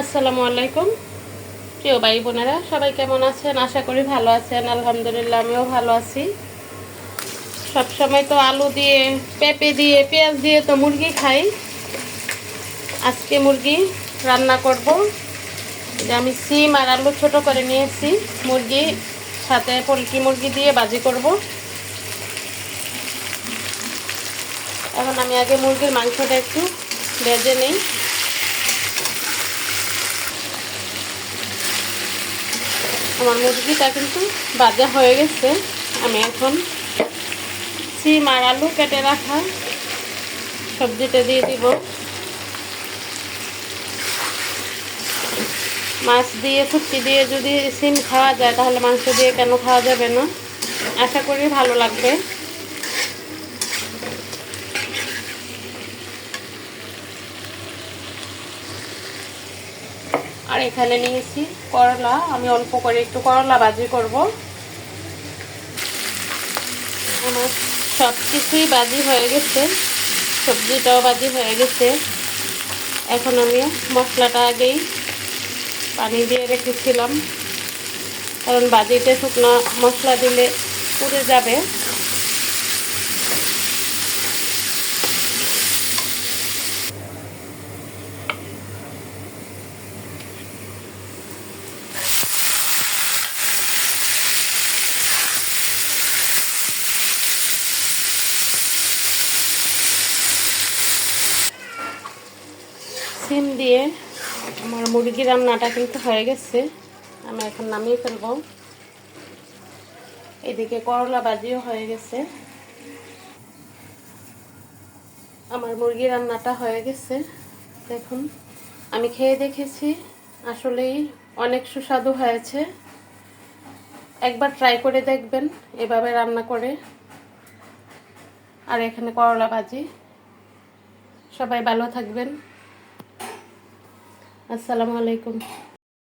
আসসালামু আলাইকুম। প্রিয় ভাই বোনেরা, সবাই কেমন আছেন? আশা করি ভালো আছেন। আলহামদুলিল্লাহ, আমিও ভালো আছি। সব সময় তো আলু দিয়ে, পেঁপে দিয়ে, পেঁয়াজ দিয়ে তো মুরগি খাই। আজকে মুরগি রান্না করব। আমি সিম আর আলু ছোট করে নিয়েছি। মুরগি সাথে পোলট্রি মুরগি দিয়ে বাজি করব। এখন আমি আগে মুরগির মাংসটা একটু ভেজে নিই। আমার মুরগিটা কিন্তু বাজে হয়ে গেছে। আমি এখন সিম আর আলু কেটে রাখা। সবজিটা দিয়ে দিব। মাছ দিয়ে, ফুটকি দিয়ে যদি সিম খাওয়া যায়, তাহলে মাংস দিয়ে কেন খাওয়া যাবে না? আশা করি ভালো লাগবে। আর এখানে নিয়েছি করলা। আমি অল্প করে একটু করলা ভাজি করব। আমার সব কিছুই বাজি হয়ে গেছে। সবজিটাও বাজি হয়ে গেছে। এখন আমি মশলাটা আগেই পানি দিয়ে রেখেছিলাম। কারণ বাজিতে শুকনো মশলা দিলে পুড়ে যাবে। সিম দিয়ে আমার মুরগি রান্নাটা কিন্তু হয়ে গেছে। আমি এখন নামিয়ে ফেলব। এদিকে করলা বাজিও হয়ে গেছে। আমার মুরগি রান্নাটা হয়ে গেছে। দেখুন, আমি খেয়ে দেখেছি। আসলেই অনেক সুস্বাদু হয়েছে। একবার ট্রাই করে দেখবেন, এভাবে রান্না করে। আর এখানে করলা ভাজি। সবাই ভালো থাকবেন। আসসালামু আলাইকুম।